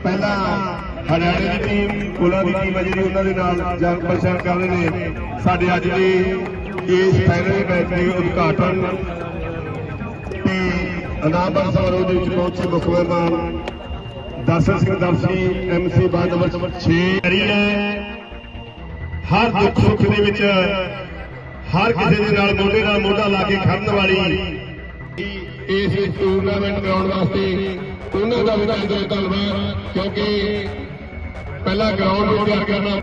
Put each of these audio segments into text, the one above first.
पहला हरियाणा की team Cola की टीम है उन्होंने जान पहचान कर रहे हैं साढ़े अज की ਇਸ ਫਾਈਨਲ ਮੈਚ ਦੇ ਉਦਘਾਟਨ। ਤੇ ਅਨਾਮਤ ਸਮਾਰੋਹ ਦੇ ਵਿੱਚ ਪਹੁੰਚੇ ਮੁੱਖ ਮਹਿਮਾਨ, ਦਰਸ਼ਨ ਸਿੰਘ ਦਰਸ਼ੀ ਐਮਸੀ ਬਾਦ ਨੰਬਰ 6 ਕਰੀ ਹਰ ਦੁੱਖ ਸੁੱਖ ਦੇ ਵਿੱਚ ਹਰ ਕਿਸੇ ਦੇ ਨਾਲ ਮੋਢੇ ਨਾਲ ਮੋਢਾ ਲਾ ਕੇ ਖੜਨ ਵਾਲੀ ਇਸ ਟੂਰਨਾਮੈਂਟ ਦੇ ਵਾਸਤੇ ਉਹਨਾਂ ਦਾ ਵੀ ਦਿਲ ਧੰਨਵਾਦ, ਕਿਉਂਕਿ ਪਹਿਲਾ ਗਰਾਊਂਡ ਨੂੰ ਤਿਆਰ ਕਰਨਾ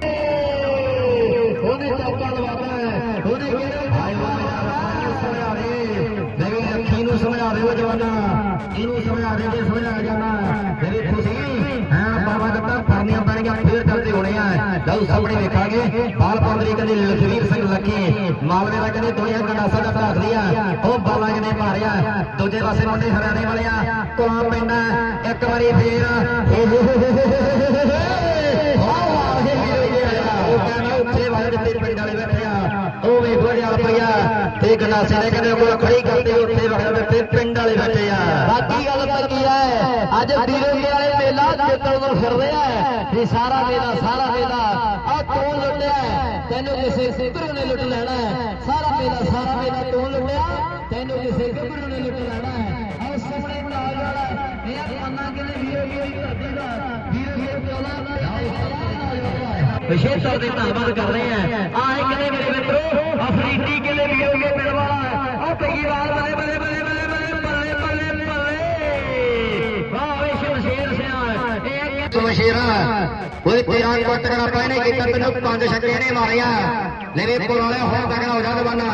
ਉਹਨੇ ਚੱਪਾ ਲਵਾਤਾ ਹੈ ਉਹਨੇ ਇਹਨੂੰ ਸਮਝਾ ਦਿਓ ਜਵਾਨਾ। ਇਹਨੂੰ ਸਮਝਾ ਦੇ ਕੇ ਸਮਝਾ ਜਾਣਾ। ਮੇਰੇ ਤੁਸੀਂ ਹਾਂ ਬਾਬਾ ਦੱਤਾ ਫਰਨੀਆਂ ਪੈਣੀਆਂ ਫੇਰ ਚੱਲਦੇ ਹੋਣੇ ਆ। ਲਓ ਸਾਹਮਣੇ ਵੇਖਾਂਗੇ ਬਾਲ ਪੰਦਰੀ ਕਹਿੰਦੇ ਲਖਵੀਰ ਸਿੰਘ ਲੱਖੀ। ਮਾਲਵੇ ਦਾ ਕਹਿੰਦੇ ਦੋਇਆ ਗੰਡਾਸਾ ਦਾ ਢਾਖਦੀ ਆ। ਉਹ ਬਾਲਾ ਕਹਿੰਦੇ ਮਾਰਿਆ ਦੂਜੇ ਪਾਸੇ ਮੁੰਡੇ ਹਰਿਆਣੇ ਵਾਲਿਆ ਕੋਲਾ ਪੈਂਦਾ ਇੱਕ ਵਾਰੀ ਫੇਰ। ਉਹ ਵੇਖੋ ਜਲ ਪਈਆ ਤੇ ਗੰਡਾਸੇ ਨੇ ਕਹਿੰਦੇ ਕੋਲ ਖੜੀ ਕਰਦੇ ਅੱਜ ਵੀਰੇ ਵਾਲੇ ਮੇਲਾ ਜਿੱਤਣ ਨੂੰ ਫਿਰਦੇ ਆ। ਵੀ ਸਾਰਾ ਮੇਲਾ ਸਾਰਾ ਮੇਲਾ ਆ ਕੌਣ ਲੁੱਟਿਆ? ਹੈ? ਤੈਨੂੰ ਕਿਸੇ ਸਿੱਧਰੂ ਨੇ ਲੁੱਟ ਲੈਣਾ ਹੈ। ਸਾਰਾ ਮੇਲਾ ਸਾਰਾ ਮੇਲਾ ਤੂੰ ਲੁੱਟਿਆ? ਤੈਨੂੰ ਕਿਸੇ ਗੱਭਰੂ ਨੇ ਲੁੱਟ ਲੈਣਾ ਹੈ? ਆਹ ਸਾਹਮਣੇ ਨਾਲ ਵਾਲਾ ਇਹ ਪੰਨਾ ਕਿਨੇ ਵੀਰੇ ਵੀਰੇ ਧਰਤੀ ਦਾ? ਵੀਰੇ ਵੀਰੇ ਪਿਓਲਾ ਵਿਸ਼ੇਸ਼ ਤੌਰ ਤੇ ਧੰਨਵਾਦ ਕਰ ਰਹੇ ਆ। ਆਹ ਸ਼ਮਸ਼ੇਰ ਓਏ ਤੇਰਾ ਕੋਟ ਤਗੜਾ ਪੈਣੇ ਕੀਤਾ ਤੈਨੂੰ ਪੰਜ ਛੱਕੇ ਨੇ ਮਾਰਿਆ। ਲੈ ਵੇ ਕੋਲ ਹੁਣ ਤਗੜਾ ਹੋ ਜਾ ਦਵਾਨਾ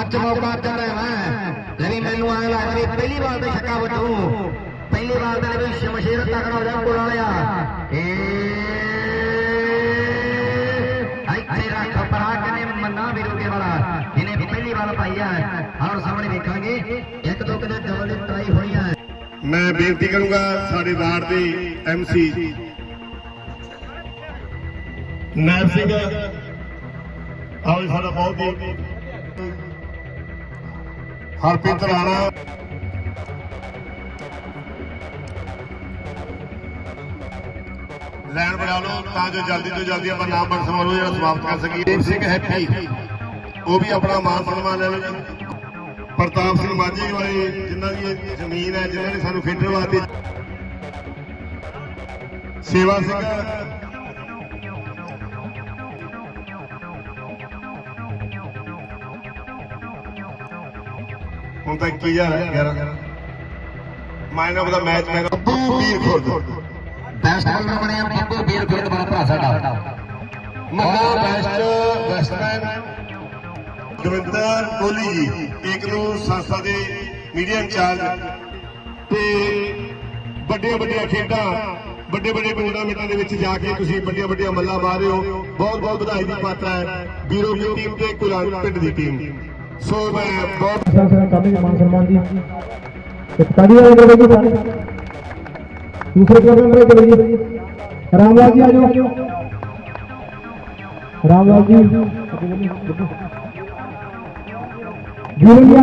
ਅੱਜ ਮੌਕਾ ਚੱਲਿਆ ਵਾ ਲੈ ਵੀ ਮੈਨੂੰ ਐਂ ਲੱਗਦਾ ਵੀ ਪਹਿਲੀ ਵਾਰ ਤੇ ਛੱਕਾ ਵੱਜੂ। ਪਹਿਲੀ ਵਾਰ ਤੇ ਲੈ ਵੀ ਸ਼ਮਸ਼ੇਰ ਤਗੜਾ ਹੋ ਜਾ ਕੋਲ ਵਾਲਿਆ। ਏ ਇੱਥੇ ਰੱਖ ਪਰਾ ਕਨੇ ਮੰਨਾ ਵਿਰੋਗੇ ਵਾਲਾ। ਜਿਹਨੇ ਪਹਿਲੀ ਵਾਰ ਪਾਈ ਆ ਹੁਣ ਸਾਹਮਣੇ ਵੇਖਾਂਗੇ। ਇੱਕ ਦੋ ਕਿਤੇ ਡਬਲ ਦੀ ਟਰਾਈ ਹੋਈ ਆ ਮੈਂ ਬੇਨਤੀ ਕਰੂੰਗਾ ਸਾਡੇ ਵਾਰਡ ਦੇ ਐਮਸੀ ਨਾਇਬ ਸਿੰਘ ਆਓ ਸਾਡਾ ਬਹੁਤ ਹੀ ਹਰਪ੍ਰੀਤ ਰਾਣਾ। ਲੈਣ ਬਣਾ ਲਓ ਤਾਂ ਜੋ ਜਲਦੀ ਤੋਂ ਜਲਦੀ ਆਪਾਂ ਨਾਮ ਬਣ ਸਮਾਰੋਹ ਜਿਹੜਾ ਸਮਾਪਤ ਕਰ ਸਕੀਏ। ਦੇਵ ਸਿੰਘ ਹੈਪੀ। ਉਹ ਵੀ ਆਪਣਾ ਮਾਨ ਸਨਮਾਨ ਲੈ ਲਓ ਪ੍ਰਤਾਪ ਸਿੰਘ ਮਾਝੀ ਵਾਲੇ ਜਿਨ੍ਹਾਂ ਦੀ ਜ਼ਮੀਨ ਹੈ ਜਿਨ੍ਹਾਂ ਨੇ ਸਾਨੂੰ ਖੇਡਣ ਵਾਸਤੇ ਸੇਵਾ ਸਿੰਘ ਹੁਣ ਤਾਂ 21000 ਹੈ 11 ਮਾਈਨ ਆਫ ਦਾ ਮੈਚ ਮੈਂ ਬੱਬੂ ਵੀਰ ਖੁਰਦ। ਬੈਸਟ ਬਾਲਰ ਬਣਿਆ ਬੱਬੂ ਵੀਰ ਗੁਰਦ ਵਾਲਾ ਭਰਾ ਸਾਡਾ। ਮਹਾ ਬੈਸਟ ਬੈਸਟਮੈਨ ਦਵਿੰਦਰ ਕੋਹਲੀ ਜੀ ਇੱਕ ਨੂੰ ਸੰਸਥਾ ਦੇ ਮੀਡੀਆ ਇੰਚਾਰਜ ਤੇ ਵੱਡੀਆਂ ਵੱਡੀਆਂ ਖੇਡਾਂ ਵੱਡੇ ਵੱਡੇ ਟੂਰਨਾਮੈਂਟਾਂ ਦੇ ਵਿੱਚ ਜਾ ਕੇ ਤੁਸੀਂ ਵੱਡੀਆਂ ਵੱਡੀਆਂ ਮੱਲਾਂ ਮਾਰ ਰਹੇ ਹੋ। ਬਹੁਤ ਬਹੁਤ ਵਧਾਈ ਦੀ ਪਾਤਰ ਹੈ। ਵੀਰੋ ਦੀ ਟੀਮ ਤੇ ਕੁਲਾਨ ਪਿੰਡ ਦੀ ਟੀਮ ਸੋ ਮੈਂ ਬਹੁਤ ਸੰਸਦ ਕਾਬੇ ਮਾਨ ਸਨਮਾਨ ਜੀ? ਇੱਕ ਤਾੜੀ ਵਾਲੇ ਕਰੋ ਜੀ ਦੂਸਰੇ ਪ੍ਰੋਗਰਾਮ ਵਾਲੇ ਜੀ? ਰਾਮਲਾਲ ਜੀ ਆ ਜਾਓ। ਰਾਮਲਾਲ ਜੀ। ਜੂਰਨ ਜੀ ਆ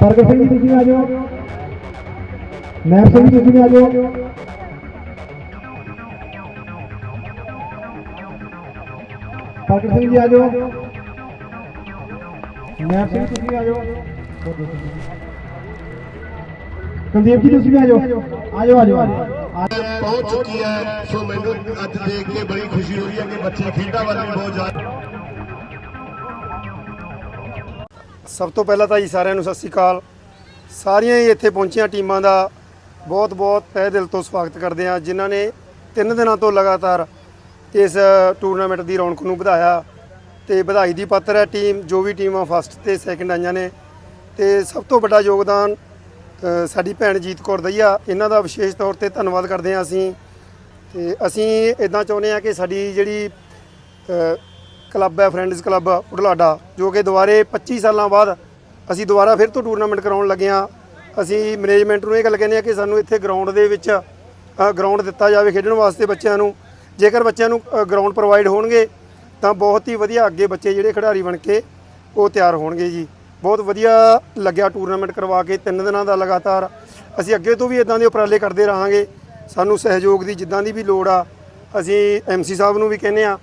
ਪ੍ਰਗਟ ਸਿੰਘ ਜੀ ਤੁਸੀਂ ਨੈਬ ਸਿੰਘ ਜੀ ਤੁਸੀਂ ਆ ਜਾਓ। ਸਿੰਘ ਜੀ ਆ ਜਾਓ। ਨੈਬ ਸਿੰਘ ਤੁਸੀਂ ਆ ਜਾਓ। ਕੁਲਦੀਪ ਜੀ ਤੁਸੀਂ ਵੀ ਆ ਜਾਓ ਆ ਜਾਓ। ਆ ਜਾਓ ਆ ਜਾਓ। ਪਹੁੰਚ ਚੁੱਕੀ ਹੈ। ਸੋ ਮੈਨੂੰ ਅੱਜ ਦੇਖ ਕੇ ਬੜੀ ਖੁਸ਼ੀ ਹੋ ਰਹੀ ਹੈ ਕਿ ਬੱਚੇ ਖੇਡਾਂ ਵੱਲ ਵੀ ਬਹੁਤ ਜ਼ਿਆਦਾ ਸਭ ਤੋਂ ਪਹਿਲਾਂ ਤਾਂ ਜੀ ਸਾਰਿਆਂ ਨੂੰ ਸਤਿ ਸ੍ਰੀ ਅਕਾਲ। ਸਾਰੀਆਂ ਹੀ ਇੱਥੇ ਪਹੁੰਚੀਆਂ ਟੀਮਾਂ ਦਾ ਬਹੁਤ ਬਹੁਤ ਤਹਿ ਦਿਲ ਤੋਂ ਸਵਾਗਤ ਕਰਦੇ ਹਾਂ, ਜਿਨ੍ਹਾਂ ਨੇ ਤਿੰਨ ਦਿਨਾਂ ਤੋਂ ਲਗਾਤਾਰ ਇਸ ਟੂਰਨਾਮੈਂਟ ਦੀ ਰੌਣਕ ਨੂੰ ਵਧਾਇਆ ਤੇ ਵਧਾਈ ਦੀ ਪਾਤਰ ਹੈ ਟੀਮ, ਜੋ ਵੀ ਟੀਮਾਂ ਫਸਟ ਤੇ ਸੈਕੰਡ ਆਈਆਂ ਨੇ। ਤੇ ਸਭ ਤੋਂ ਵੱਡਾ ਯੋਗਦਾਨ ਸਾਡੀ ਭੈਣ ਜੀਤ ਕੌਰ ਦਈਆ, ਇਹਨਾਂ ਦਾ ਵਿਸ਼ੇਸ਼ ਤੌਰ ਤੇ ਧੰਨਵਾਦ ਕਰਦੇ ਹਾਂ ਅਸੀਂ। ਤੇ ਅਸੀਂ ਇਦਾਂ ਚਾਹੁੰਦੇ ਹਾਂ ਕਿ ਸਾਡੀ ਜਿਹੜੀ ਕਲੱਬ ਹੈ ਫਰੈਂਡਸ ਕਲੱਬ ਉਡਲਾਡਾ ਜੋ ਕਿ ਦੁਬਾਰੇ 25 ਸਾਲਾਂ ਬਾਅਦ ਅਸੀਂ ਦੁਬਾਰਾ ਫਿਰ ਤੋਂ ਟੂਰਨਾਮੈਂਟ ਕਰਾਉਣ ਲੱਗੇ ਹਾਂ। ਅਸੀਂ ਮੈਨੇਜਮੈਂਟ ਨੂੰ ਇਹ ਗੱਲ ਕਹਿੰਦੇ ਆ ਕਿ ਸਾਨੂੰ ਇੱਥੇ ਗਰਾਊਂਡ ਦੇ ਵਿੱਚ ਗਰਾਊਂਡ ਦਿੱਤਾ ਜਾਵੇ ਖੇਡਣ ਵਾਸਤੇ ਬੱਚਿਆਂ ਨੂੰ। ਜੇਕਰ ਬੱਚਿਆਂ ਨੂੰ ਗਰਾਊਂਡ ਪ੍ਰੋਵਾਈਡ ਹੋਣਗੇ, ਤਾਂ ਬਹੁਤ ਹੀ ਵਧੀਆ ਅੱਗੇ ਬੱਚੇ ਜਿਹੜੇ ਖਿਡਾਰੀ ਬਣ ਕੇ ਉਹ ਤਿਆਰ ਹੋਣਗੇ ਜੀ। ਬਹੁਤ ਵਧੀਆ ਲੱਗਿਆ ਟੂਰਨਾਮੈਂਟ ਕਰਵਾ ਕੇ, ਤਿੰਨ ਦਿਨਾਂ ਦਾ ਲਗਾਤਾਰ। ਅਸੀਂ ਅੱਗੇ ਤੋਂ ਵੀ ਇਦਾਂ ਦੇ ਉਪਰਾਲੇ ਕਰਦੇ ਰਹਾਂਗੇ। ਸਾਨੂੰ ਸਹਿਯੋਗ ਦੀ ਜਿੱਦਾਂ ਦੀ ਵੀ ਲੋੜ ਆ, ਅਸੀਂ ਐਮਸੀ ਸਾਹਿਬ ਨੂੰ ਵੀ ਕਹਿੰਦੇ ਆ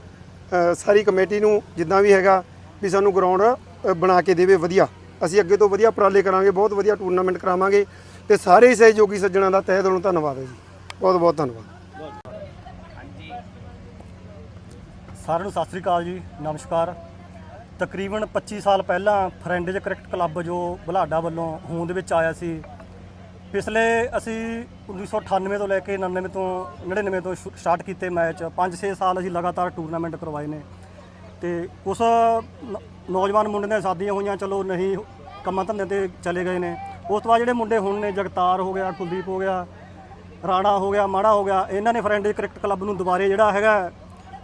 ਸਾਰੀ ਕਮੇਟੀ ਨੂੰ ਜਿੱਦਾਂ ਵੀ ਹੈਗਾ ਵੀ ਸਾਨੂੰ ਗਰਾਊਂਡ ਬਣਾ ਕੇ ਦੇਵੇ ਵਧੀਆ। ਅਸੀਂ ਅੱਗੇ ਤੋਂ ਵਧੀਆ ਉਪਰਾਲੇ ਕਰਾਂਗੇ, ਬਹੁਤ ਵਧੀਆ ਟੂਰਨਾਮੈਂਟ ਕਰਾਵਾਂਗੇ ਤੇ ਸਾਰੇ ਹੀ ਸਹਿਯੋਗੀ ਸੱਜਣਾ ਦਾ ਤਹਿ ਦਿਲੋਂ ਧੰਨਵਾਦ ਹੈ ਜੀ। ਬਹੁਤ ਬਹੁਤ ਧੰਨਵਾਦ। ਸਾਰਿਆਂ ਨੂੰ ਸਤਿ ਸ੍ਰੀ ਅਕਾਲ ਜੀ, ਨਮਸਕਾਰ। ਤਕਰੀਬਨ 25 ਸਾਲ ਪਹਿਲਾਂ ਫਰੈਂਡਜ਼ ਕ੍ਰਿਕਟ ਕਲੱਬ ਜੋ ਬੁਲਾਡਾ ਵੱਲੋਂ ਹੋਂਦ ਵਿੱਚ ਆਇਆ ਸੀ, ਪਿਛਲੇ ਅਸੀਂ 1998 ਤੋਂ ਲੈ ਕੇ 99 ਤੋਂ 99 ਤੋਂ ਸ਼ੁ- ਸਟਾਰਟ ਕੀਤੇ ਮੈਚ 5-6 ਸਾਲ ਅਸੀਂ ਲਗਾਤਾਰ ਟੂਰਨਾਮੈਂਟ ਕਰਵਾਏ ਨੇ। ਤੇ ਕੁਝ ਨੌਜਵਾਨ ਮੁੰਡੇ ਨੇ ਸ਼ਾਦੀਆਂ ਹੋਈਆਂ, ਚਲੋ ਨਹੀਂ, ਕੰਮਾਂ ਧੰਦੇ ਤੇ ਚਲੇ ਗਏ ਨੇ। ਉਸ ਤੋਂ ਬਾਅਦ ਜਿਹੜੇ ਮੁੰਡੇ ਹੁਣ ਨੇ, ਜਗਤਾਰ ਹੋ ਗਿਆ, ਕੁਲਦੀਪ ਹੋ ਗਿਆ, ਰਾਣਾ ਹੋ ਗਿਆ, ਮਾੜਾ ਹੋ ਗਿਆ, ਇਹਨਾਂ ਨੇ ਫਰੈਂਡ ਕ੍ਰਿਕਟ ਕਲੱਬ ਨੂੰ ਦੁਬਾਰੇ ਜਿਹੜਾ ਹੈਗਾ,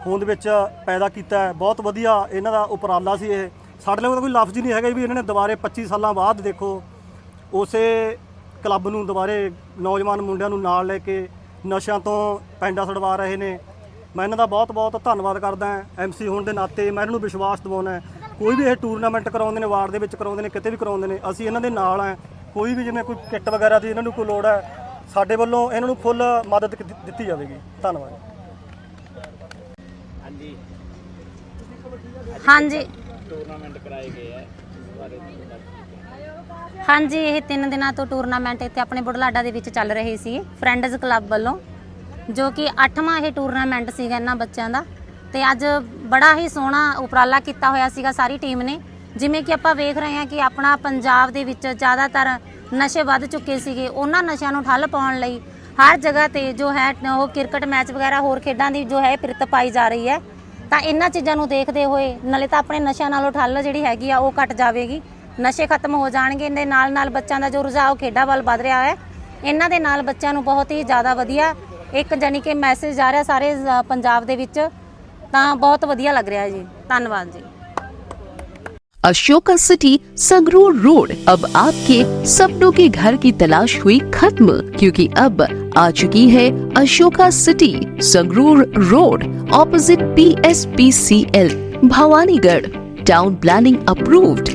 ਹੋਂਦ ਵਿੱਚ ਪੈਦਾ ਕੀਤਾ ਬਹੁਤ ਵਧੀਆ ਇਹਨਾਂ ਦਾ ਉਪਰਾਲਾ ਸੀ ਇਹ। ਸਾਡੇ ਲਈ ਤਾਂ ਕੋਈ ਲਫ਼ਜ਼ ਹੀ ਨਹੀਂ ਹੈਗਾ ਵੀ ਇਹਨਾਂ ਨੇ ਦੁਬਾਰੇ 25 ਸਾਲਾਂ ਬਾਅਦ ਦੇਖੋ, ਉਸੇ ਕਲੱਬ ਨੂੰ ਦੁਬਾਰੇ ਨੌਜਵਾਨ ਮੁੰਡਿਆਂ ਨੂੰ ਨਾਲ ਲੈ ਕੇ ਨਸ਼ਿਆਂ ਤੋਂ ਪੈਂਡਾ ਛਡਵਾ ਰਹੇ ਨੇ। ਮੈਂ ਇਹਨਾਂ ਦਾ ਬਹੁਤ ਬਹੁਤ ਧੰਨਵਾਦ ਕਰਦਾ ਹਾਂ ਐਮਸੀ ਹੋਣ ਦੇ ਨਾਤੇ। ਮੈਂ ਇਹਨਾਂ ਨੂੰ ਵਿਸ਼ਵਾਸ ਦਿਵਾਉਣਾ ਹੈ। ਕੋਈ ਵੀ ਇਹ ਟੂਰਨਾਮੈਂਟ ਕਰਾਉਂਦੇ ਨੇ ਵਾਰਡ ਦੇ ਵਿੱਚ ਕਰਾਉਂਦੇ ਨੇ ਕਿਤੇ ਵੀ ਕਰਾਉਂਦੇ ਨੇ ਅਸੀਂ ਇਹਨਾਂ ਦੇ ਨਾਲ ਹਾਂ। ਕੋਈ ਵੀ ਜਿਵੇਂ ਕੋਈ ਕਿੱਟ ਵਗੈਰਾ ਦੀ ਇਹਨਾਂ ਨੂੰ ਕੋਈ ਲੋੜ ਹੈ ਸਾਡੇ ਵੱਲੋਂ ਇਹਨਾਂ ਨੂੰ ਫੁੱਲ ਮਦਦ ਕੀਤੀ- ਦਿੱਤੀ ਜਾਵੇਗੀ। ਧੰਨਵਾਦ। ਹਾਂਜੀ। ਹਾਂਜੀ। ਇਹ 3 ਦਿਨਾਂ ਤੋਂ ਟੂਰਨਾਮੈਂਟ ਇੱਥੇ ਆਪਣੇ ਬੁਢਲਾਡਾ ਦੇ ਵਿੱਚ ਚੱਲ ਰਹੀ ਸੀ। ਫਰੈਂਡਸ ਕਲੱਬ ਵੱਲੋਂ। ਜੋ ਕਿ 8ਵਾਂ ਇਹ ਟੂਰਨਾਮੈਂਟ ਸੀਗਾ ਇਹਨਾਂ ਬੱਚਿਆਂ ਦਾ। ਤੇ ਅੱਜ ਬੜਾ ਹੀ ਸੋਹਣਾ ਉਪਰਾਲਾ ਕੀਤਾ ਹੋਇਆ ਸੀਗਾ ਸਾਰੀ ਟੀਮ ਨੇ। ਜਿਵੇਂ ਕਿ ਆਪਾਂ ਵੇਖ ਰਹੇ ਹਾਂ ਕਿ ਆਪਣਾ ਪੰਜਾਬ ਦੇ ਵਿੱਚ ਜ਼ਿਆਦਾਤਰ ਨਸ਼ੇ ਵੱਧ ਚੁੱਕੇ ਸੀਗੇ। ਉਹਨਾਂ ਨਸ਼ਿਆਂ ਨੂੰ ਠੱਲ ਪਾਉਣ ਲਈ ਹਰ ਜਗ੍ਹਾ ਤੇ ਜੋ ਹੈ ਉਹ ਕ੍ਰਿਕਟ ਮੈਚ ਵਗੈਰਾ ਹੋਰ ਖੇਡਾਂ ਦੀ ਜੋ ਹੈ ਪਿਰਤ ਪਾਈ ਜਾ ਰਹੀ ਹੈ। ਤਾਂ ਇਹਨਾਂ ਚੀਜ਼ਾਂ ਨੂੰ ਦੇਖਦੇ ਹੋਏ ਨਾਲੇ ਤਾਂ ਆਪਣੇ ਨਸ਼ਿਆਂ ਨਾਲੋਂ ਠੱਲ ਜਿਹੜੀ ਹੈਗੀ ਆ ਉਹ ਘਟ ਜਾਵੇਗੀ। ਨਸ਼ੇ ਖਤਮ ਹੋ ਜਾਣਗੇ। ਇਹਦੇ ਨਾਲ ਨਾਲ ਬੱਚਿਆਂ ਦਾ ਜੋ ਰੁਝਾਅ ਉਹ ਖੇਡਾਂ ਵੱਲ ਵੱਧ ਰਿਹਾ ਹੈ। ਇਹਨਾਂ ਦੇ ਨਾਲ ਬੱਚਿਆਂ ਨੂੰ ਬਹੁਤ ਹੀ ਜ਼ਿਆਦਾ ਵਧੀਆ ਇੱਕ ਜਾਨੀ ਕਿ ਮੈਸੇਜ ਆ ਰਿਹਾ ਸਾਰੇ ਜ਼- ਪੰਜਾਬ ਦੇ ਵਿੱਚ ਤਾਂ ਬਹੁਤ ਵਧੀਆ ਲੱਗ ਰਿਹਾ ਜੀ ਧੰਨਵਾਦ ਜੀ अशोका सिटी संगरूर रोड अब आपके सपनों के घर की तलाश हुई खत्म क्योंकि अब आ चुकी है Ashoka city Sangrur road opposite P S P C L Bhawanigarh town planning approved